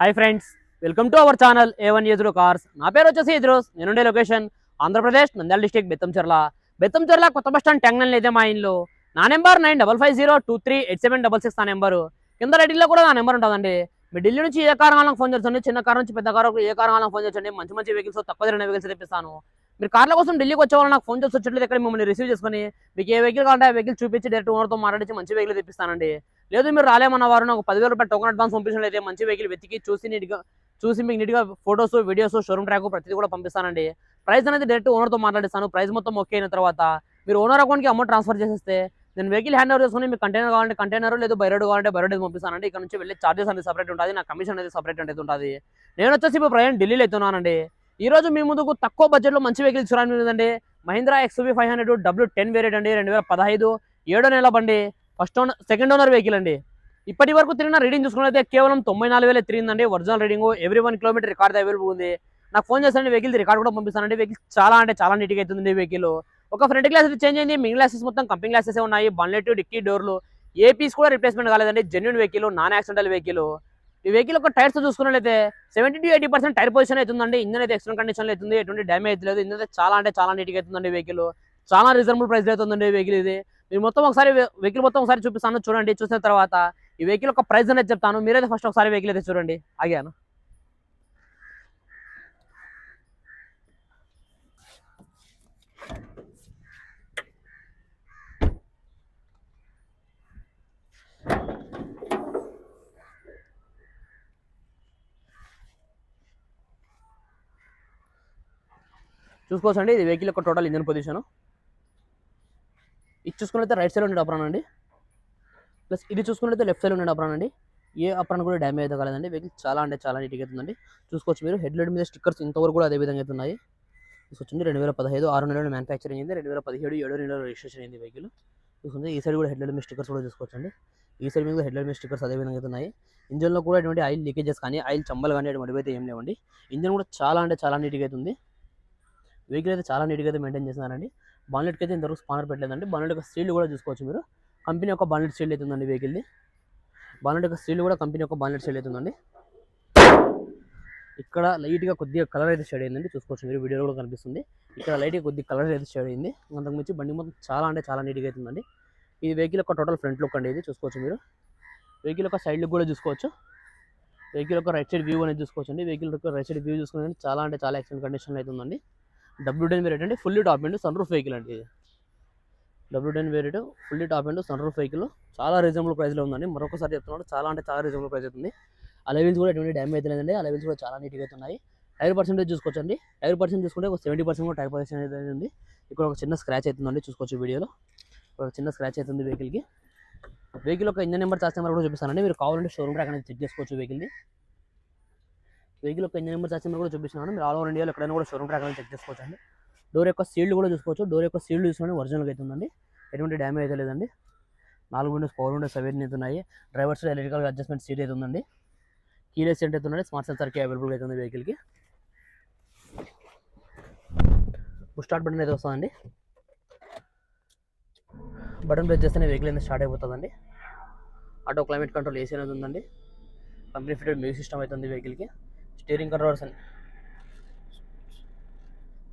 Hi friends welcome to our channel A one Eduru cars నా పేరు వచ్చేసి ఎదురోస్ నేనుండే లొకేషన్ ఆంధ్రప్రదేశ్ నంద్యాల డిస్టిక్ బెత్తంచెర్ల. బెత్తంచెర్ల కొత్త బస్ స్టాండ్ ట్యాంగ్నల్ అయితే మా ఇంట్లో. నా number nine double five zero two three eight seven double six నా నెంబరు కింద రైటింగ్లో కూడా నా నెంబర్ ఉంటుందండి. మీ ఢిల్లీ నుంచి ఏ కారణాలకు ఫోన్ చేస్తుంది చిన్న కార్ నుంచి పెద్ద కార్ ఏ కారణాలకు ఫోన్ చేయండి మంచి మంచి వెహికల్స్ తక్కువ ధర వెహికల్స్ తెప్పిస్తాను. మీరు కార్ల కోసం ఢిల్లీకి వచ్చే వాళ్ళు నాకు ఫోన్ చేసి వచ్చేట్లేదు ఇక్కడ మిమ్మల్ని రిసీవ్ చేసుకొని మీకు ఏ వెహికల్ కావాలంటే ఆ వెహికల్ చూపించి డైరెక్ట్ ఓనర్తో మాట్లాడించి మంచి వెహికల్ తెప్పిస్తానండి. లేదు మీరు రాలేమన్న వారు నాకు పదివేల రూపాయలు టోకన్ అడ్వాన్స్ పంపించినట్లయితే మంచి వెహికల్ వెతికి చూసి నీట్గా చూసి మీకు నీట్గా ఫొటోస్ వీడియోస్ షోరూమ్ ట్రాక్ ప్రతిదీ కూడా పంపిస్తానండి. ప్రైస్ అనేది డైరెక్ట్ ఓనర్తో మాట్లాడిస్తాను. ప్రైస్ మొత్తం ఓకే అయిన తర్వాత మీరు ఓనర్ అకౌంట్కి అమౌంట్ ట్రాన్స్ఫర్ చేసేస్తే నేను వెహికల్ హ్యాండ్ ఓవర్ చేసుకుని మీకు కంటైనర్ కావాలంటే కంటైనర్ లేదు బైరోడ్ కావాలంటే బైరోడ్ పంపిస్తానండి. ఇక్కడ నుంచి వెళ్ళి చార్జెస్ అనేది సపరేట్ ఉంటుంది నా కమిషన్ అనేది సపరేట్ అనేది ఉంటుంది. నేను వచ్చేసి ఇప్పుడు ప్రయాణం ఢిల్లీలో అవుతున్నానండి ఈ రోజు మీ ముందుకు తక్కువ బడ్జెట్లో మంచి వెహికల్ చూడాలండి Mahindra XUV five hundred W ten variant అండి రెండు వేల పదహైదు ఏడో నెల బండి. First owner second owner vehicle అండి. ఇప్పటి వరకు తిరిగిన రీడింగ్ చూసుకున్నట్లయితే కేవలం తొంభై నాలుగు వేల తిరిగిందండి. Original reading every one kilometre record available ఉంది. నాకు ఫోన్ చేస్తానండి వెహికల్ రికార్డ్ కూడా పంపిస్తానండి. వెహికల్ చాలా అంటే చాలా నీట్గా అవుతుంది వెహికల్ ఒక ఫ్రంట్ గ్లాస్ అయితే చేంజ్ అయింది. మిగిలిన గ్లాసెస్ మొత్తం కంపెనీ గ్లాసెస్ ఉన్నాయి. బన్లెట్ డిక్కీ డోర్లు ఏ పీస్ కూడా రిప్లేస్మెంట్ కాలేదండి. Genuine vehicle non accidental vehicle ఈ వెహికల్ ఒక టైర్స్ చూసుకున్నట్లయితే seventy to eighty percent tyre position అవుతుందండి ఇంజన్ అయితే ఎక్స్ట్రా కండిషన్లో అవుతుంది ఎటువంటి డ్యామేజ్ అయితే లేదు. ఇంజన్ అయితే చాలా అంటే చాలా నీట్గా అవుతుందండి వెహికల్ చాలా రీజనబుల్ ప్రైస్ అవుతుందండి వెహికల్ ఇది. మీరు మొత్తం ఒకసారి వెహికల్ మొత్తం ఒకసారి చూపిస్తాను. చూడండి చూసిన తర్వాత ఈ వెహికల్ ఒక ప్రైస్ అనేది చెప్తాను. మీరైతే ఫస్ట్ ఒకసారి వెహికల్ అయితే చూడండి. ఆగాను చూసుకోవచ్చండి ఇది వెహికల్ యొక్క టోటల్ ఇంజన్ పొజిషన్ ఇది చూసుకున్నట్లయితే రైట్ సైడ్ ఉండే అప్రాన్ అండి. ప్లస్ ఇది చూసుకున్నట్లయితే లెఫ్ట్ సైడ్ ఉండే అప్రాన్ అండి. ఏ అప్రాన్ కూడా డ్యామేజ్ అయితే కాలేదండి. వెహికల్ చాలా అంటే చాలా నీట్గా అవుతుందండి చూసుకోవచ్చు మీరు. హెడ్ లైట్ మీద స్టిక్కర్స్ ఇంతవరకు కూడా అదే విధంగా అవుతున్నాయి చూసుకొచ్చింది రెండు వేల పదహైదు ఆరు నెలలు మ్యానుఫ్యాక్చరింగ్ అయింది. రెండు వేల పదిహేడు ఏడు నెలలు రిజిస్ట్రేషన్ అయింది వెహికల్ చూసుకుంటే ఈ సైడ్ కూడా హెడ్ లైట్ మీద స్టిక్కర్స్ కూడా చూసుకోవచ్చండి. ఈ సైడ్ మీద హెడ్ లైట్ మీద స్టిక్కర్స్ అదే విధంగా అవుతున్నాయి ఇంజన్లో కూడా ఎటువంటి ఆయిల్ లీకేజెస్ కానీ ఆయిల్ చంబలు కానీ అటువంటి అయితే ఏం లేవండి. ఇంజన్ కూడా చాలా అంటే చాలా నీట్గా అవుతుంది వెహికల్ అయితే చాలా నీట్గా అయితే మెయింటైన్ చేస్తున్నారండి. బాన్లెట్కి అయితే ఇంతవరకు స్పానర్ పెట్టలేదండి. బాన్లెట్ యొక్క సీల్డ్ కూడా చూసుకోవచ్చు మీరు. కంపెనీ యొక్క బాన్లెట్ సీల్డ్ అవుతుందండి వెహికల్ది బాన్లెట్ యొక్క స్టీల్ కూడా కంపెనీ యొక్క బాన్లెట్ సీల్డ్ అవుతుందండి ఇక్కడ లైట్గా కొద్దిగా కలర్ అయితే షేడ్ అయిందండి. చూసుకోవచ్చు మీరు. వీడియోలో కూడా కనిపిస్తుంది. ఇక్కడ లైట్గా కొద్దిగా కలర్ అయితే షేడ్ అయింది. అంతకుమించి బండి మొత్తం చాలా అంటే చాలా నీట్గా అవుతుందండి ఈ వెహికల్ యొక్క టోటల్ ఫ్రంట్ లుక్ అండి ఇది. చూసుకోవచ్చు మీరు. వెహికల్ యొక్క సైడ్ లుక్ కూడా చూసుకోవచ్చు. వెహికల్ యొక్క రైట్ సైడ్ వ్యూ అనేది చూసుకోవచ్చు అండి. వెహికల్ యొక్క రైట్ సైడ్ వ్యూ చూసుకుంటే చాలా అంటే చాలా ఎక్సలెంట్ కండిషన్లో అవుతుందండి డబ్ల్యూ టెన్ వేరియట్ అంటే fully top and sun roof vehicle అండి ఇది. W ten variant fully top and sun roof vehicle చాలా రీజనబుల్ ప్రైస్లో ఉందండి. మరొకసారి చెప్తున్నాడు చాలా అంటే చాలా రీజనబుల్ ప్రైస్ అవుతుంది. అలెవిల్స్ కూడా ఎటువంటి డ్యామేజ్ అయితే లేదండి. అలెవిల్స్ కూడా చాలా నీట్గా అవుతున్నాయి టైర్ పర్సెంటేజ్ చూసుకోవచ్చండి. టైర్ పర్సెంట్ చూసుకుంటే ఒక సెవెంటీ పర్సెంట్ కూడా టైర్ పర్సెంట్ అయితే ఉంది ఇక్కడ ఒక చిన్న స్క్రాచ్ అవుతుందండి చూసుకోవచ్చు వీడియోలో. ఒక చిన్న స్క్రాచ్ అవుతుంది వెహికల్కి. వెహికల్ ఒక ఇంజన్ నెంబర్ చార్జ్ నెంబర్ కూడా చూపిస్తానండి. మీరు కావాలంటే షోరూమ్ అక్కడ చెక్ చేసుకోవచ్చు వెహికల్ని. వెహికల్ యొక్క ఇంజన్ నెంబర్ సచిన్ కూడా చూపిస్తున్నాను. మీరు ఆల్ ఓవర్ ఇండియాలో ఎక్కడైనా కూడా షోరూమ్ ట్రాక్ చెక్ చేసుకోవచ్చు అండి డోర్ యొక్క సీల్డ్ కూడా చూసుకోవచ్చు. డోర్ యొక్క సీల్డ్ చూసుకోండి ఒరిజినల్గా అవుతుందండి ఎటువంటి డ్యామేజ్ అయితే లేదండి. నాలుగు విండోస్ పవర్ విండోస్ అవన్నీ అవుతున్నాయి డ్రైవర్స్ ఎలక్ట్రికల్ అడ్జస్ట్మెంట్ సీట్ అయితే ఉందండి. కీలెస్ సెంట్ అయితే ఉందండి. స్మార్ట్ సెన్సర్కి అవైలబుల్ అవుతుంది వెహికల్కి స్టార్ట్ బటన్ అయితే వస్తుందండి. బటన్ ప్రెస్ చేస్తేనే వెహికల్ అనేది స్టార్ట్ అయిపోతుందండి. ఆటో క్లైమేట్ కంట్రోల్ ఏసీ అనేది ఉందండి. కంప్లీట్ ఫిటెడ్ మ్యూజిక్ సిస్టమ్ అవుతుంది వెహికల్కి స్టీరింగ్ కంట్రోల్స్ అన్ని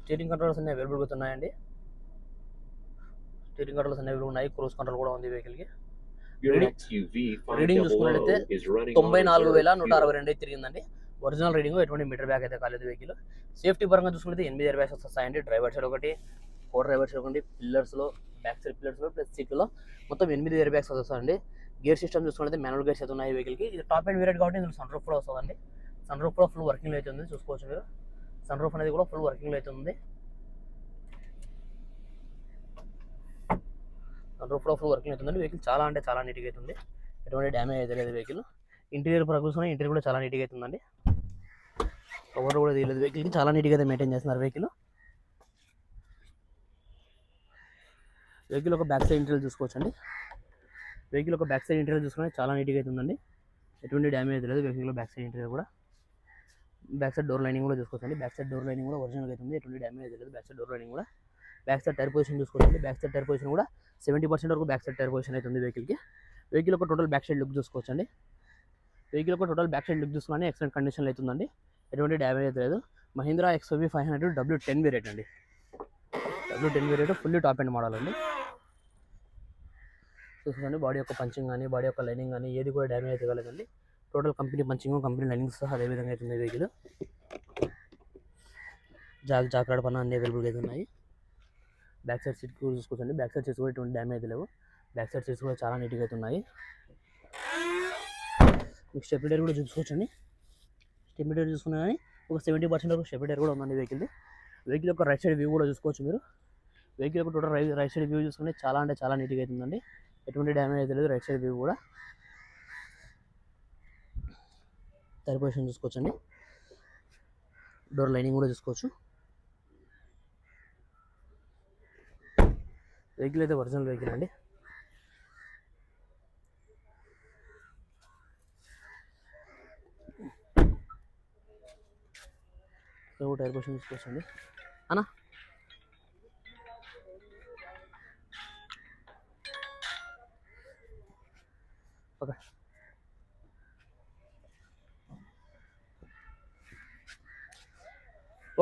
స్టీరింగ్ కంట్రోల్స్ అన్ని అవైలబుల్ అవుతున్నాయండి స్టీరింగ్ కంట్రోల్స్ అన్ని అవైలబుల్ ఉన్నాయి. క్రూజ్ కంట్రోల్ కూడా ఉంది వెహికల్కి 500 చూసుకున్నట్లయితే తొంభై నాలుగు వేల నూట అరవై రెండు అయితే తిరిగిందండి. ఒరిజినల్ రీడింగ్ ఎటువంటి మీటర్ బ్యాక్ అయితే కాలేదు వెహికల్ సేఫ్టీ పరంగా చూసుకుంటే ఎనిమిది ఇయర్ బ్యాగ్స్ వస్తాయండి. డ్రైవర్ సైడ్ ఒకటి ఫోర్ డ్రైవర్ సైడ్ ఒకటి పిల్లర్స్లో బ్యాక్ సైడ్ పిల్లర్స్లో ప్లస్ సీట్లో మొత్తం ఎనిమిది ఇయర్ బ్యాగ్స్ వస్తాయండి. గేర్ సిస్టమ్ చూసుకుంటే మాన్యువల్ గేర్స్ అయితే ఉన్నాయి వెహికల్కి ఇది టాప్ అండ్ వేరియట్ కాబట్టి ఇందులో సన్ రూఫ్ కూడా వస్తుందండి. సన్ రూఫ్ కూడా ఫుల్ వర్కింగ్లో అయితే ఉంది చూసుకోవచ్చు మీరు. సన్ రూఫ్ అనేది కూడా ఫుల్ వర్కింగ్లో అయితే ఉంది సన్ రూఫ్ కూడా ఫుల్ వర్కింగ్ అవుతుందండి వెహికల్ చాలా అంటే చాలా నీట్గా అవుతుంది ఎటువంటి డ్యామేజ్ అయితే లేదు వెహికల్ ఇంటీరియర్ ప్రకృతి ఇంటీరియర్ కూడా చాలా నీట్గా అవుతుందండి కవర్ కూడా తీయలేదు వెహికల్కి చాలా నీట్గా అయితే మెయింటైన్ చేస్తున్నారు వెహికల్ వెహికల్ ఒక బ్యాక్ సైడ్ ఇంటీరియర్ చూసుకోవచ్చండి. వెహికల్ ఒక బ్యాక్ సైడ్ ఇంటీరియర్ చూసుకుని చాలా నీట్గా అవుతుందండి ఎటువంటి డ్యామేజ్ లేదు వెహికల్ బ్యాక్ సైడ్ ఇంటీరియర్ కూడా. బ్యాక్ సైడ్ డోర్ లైనింగ్ కూడా చూసుకోవచ్చండి. బ్యాక్ సైడ్ డోర్ లైనింగ్ కూడా ఒరిజినల్ అవుతుంది ఎటువంటి డ్యామేజ్ అయితే లేదు. బ్యాక్ సైడ్ డోర్ లైనింగ్ కూడా. బ్యాక్ సైడ్ టైర్ పొజిషన్ చూసుకోవచ్చండి. బ్యాక్ సైడ్ టైర్ పొజిషన్ కూడా సెవెంటీ పర్సెంట్ వరకు బ్యాక్ సైడ్ టైర్ పొజిషన్ అవుతుంది వెహికల్కి. వెహికల్ ఒక టోటల్ బ్యాక్ సైడ్ లుక్ చూసుకోవచ్చండి. వెహికల్ ఒక టోటల్ బ్యాక్ సైడ్ లుక్ చూసుకుని ఎక్సలెంట్ కండిషన్లో అవుతుందండి ఎటువంటి డ్యామేజ్ అయితే లేదు. Mahindra XUV five hundred W ten variant అండి. W ten variant fully top and model అండి. చూసుకోండి. బాడీ యొక్క పంచింగ్ కానీ బాడీ యొక్క లైనింగ్ కానీ ఏది కూడా డ్యామేజ్ అయితే కలదండి. Total company punching company lining సహా అదే విధంగా ఉన్నాయి వెహికల్. జాక్ జాక్రాడ్ పన్న అన్ని అవైలబుల్గా అయితే ఉన్నాయి. బ్యాక్ సైడ్ సీట్ కూడా చూసుకోవచ్చండి. బ్యాక్ సైడ్ సీట్స్ కూడా ఎటువంటి డ్యామేజ్ లేవు. బ్యాక్ సైడ్ సీట్స్ కూడా చాలా నీట్గా అయితే ఉన్నాయి. మీకు స్టెప్ కూడా చూసుకోవచ్చండి. స్టెప్ చూసుకున్నా కానీ ఒక సెవెంటీ పర్సెంట్ వరకు స్టెప్ కూడా ఉందండి వెహికల్ది వెహికల్ యొక్క రైట్ సైడ్ వ్యూ కూడా చూసుకోవచ్చు మీరు. వెహికల్ యొక్క టోటల్ రైట్ సైడ్ వ్యూ చూసుకుంటే చాలా అంటే చాలా నీట్గా అవుతుందండి ఎటువంటి డ్యామేజ్ అయితే లేదు. రైట్ సైడ్ వ్యూ కూడా. టైర్ పొజిషన్ చూసుకోవచ్చండి. డోర్ లైనింగ్ కూడా చూసుకోవచ్చు. వెహికల్ అయితే ఒరిజినల్ వెహికల్ అండి. టైర్ పొజిషన్ చూసుకోవచ్చండి. అన్నా? ఓకే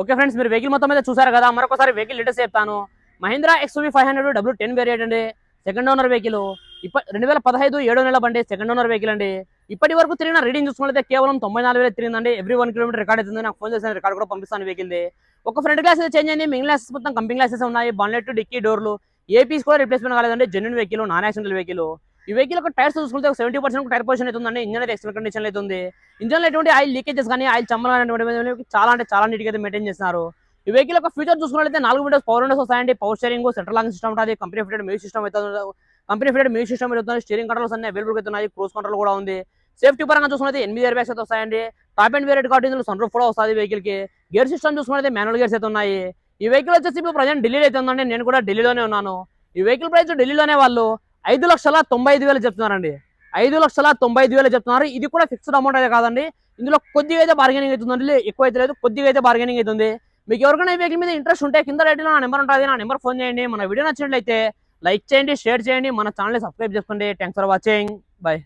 ఓకే ఫ్రెండ్స్ మీరు వెహికల్ మొత్తం మీద చూసారు కదా మరొకసారి వెహికల్ డీటెయిల్స్ చెప్తాను. Mahindra XUV five hundred W ten variant అండి. సెకండ్ ఓనర్ వెహికల్ ఇప్ప రెండు వేల పదహైదు ఏడో నెల బండి సెకండ్ ఓనర్ వెహికల్ అండి. ఇప్పటి వరకు తిరిగిన రీడింగ్ చూసుకుంటే కేవలం తొంభై నాలుగు వేలు తిరిగిందండి. ఎవ్రీ వన్ కిలోమీటర్ రికార్డ్ అవుతుంది. నాకు ఫోన్ చేసిన రికార్డ్ కూడా పంపిస్తాను వెహికల్ది. ఒక ఫ్రంట్ గ్లాస్ చేంజ్ అయింది. మిగిలిన గ్లాసెస్ మొత్తం కంపెనీ గ్లాసెస్ ఉన్నాయి? బాన్లెట్ డిక్కీ డోర్లు ఏపీస్ కూడా రిప్లేస్మెంట్ కాలేదండి. Genuine vehicle non accidental vehicle ఈ వెహికల్ ఒక టైర్స్ చూసుకుంటే ఒక సెవెంటీ పర్సెంట్ టైర్ పొజిషన్ అవుతుందండి ఇంజన్ అయితే ఎక్స్పెక్ట్ కండిషన్ అవుతుంది ఇంజన్లో ఎటువంటి ఆయిల్ లీకేజెస్ కానీ ఆయిల్ చమ్మలు అనేటువంటి చాలా అంటే చాలా నీట్గా అయితే మెయింటైన్ చేస్తున్నారు ఈ వెహికల్ యొక్క ఫీచర్ చూసుకున్నట్లయితే నాలుగు విండోస్ పవర్ విండోస్ వస్తాయండి. Power steering central long system ఉంటుంది. కంపెనీ ఫిటెడ్ మ్యూజిక్ సిస్టమ్ అయితే కంపెనీ ఫిటెడ్ మ్యూజిక్ సిస్టమ్ అవుతుంది స్టీరింగ్ కంట్రోల్స్ అన్ని అవైలబుల్ అవుతున్నాయి క్రూజ్ కంట్రోల్ కూడా ఉంది. సేఫ్టీ పరంగా చూసుకుంటే ఎనిమిది ఇయర్ బ్యాగ్స్ అయితే వస్తాయండి. టాప్ అండ్ వేరియట్ కాబట్టి ఇందులో సన్ రూఫ్ కూడా వస్తుంది వెహికల్కి. గేర్ సిస్టమ్ చూసుకుంటే మాన్యువల్ గేర్స్ అయితే ఉన్నాయి. ఈ వెహికల్ వచ్చేసి ఇప్పుడు ప్రజెంట్ ఢిల్లీలో అయితే ఉందండి. నేను కూడా ఢిల్లీలోనే ఉన్నాను. ఈ వెహికల్ ప్రైస్ ఢిల్లీలోనే వాళ్ళు ఐదు లక్షల తొంభై ఐదు వేలు చెప్తున్నారండి. ఐదు లక్షల తొంభై ఐదు వేలు చెప్తున్నారు. ఇది కూడా ఫిక్స్డ్ అమౌంట్ అయితే కాదండి. ఇందులో కొద్దిగా అయితే బార్గెనింగ్ అవుతుందండి. ఎక్కువ అయితే లేదు. కొద్దిగా అయితే బార్గెనింగ్ అవుతుంది. మీకు ఎవరికైనా ఈ వెహికల్ మీద ఇంట్రెస్ట్ ఉంటే కింద రైట్లో నా నెంబర్ ఉంటుంది. నా నెంబర్ ఫోన్ చేయండి. మన వీడియో నచ్చినట్లయితే లైక్ చేయండి షేర్ చేయండి. మన ఛానల్ సబ్స్క్రైబ్ చేసుకోండి. Thanks for watching bye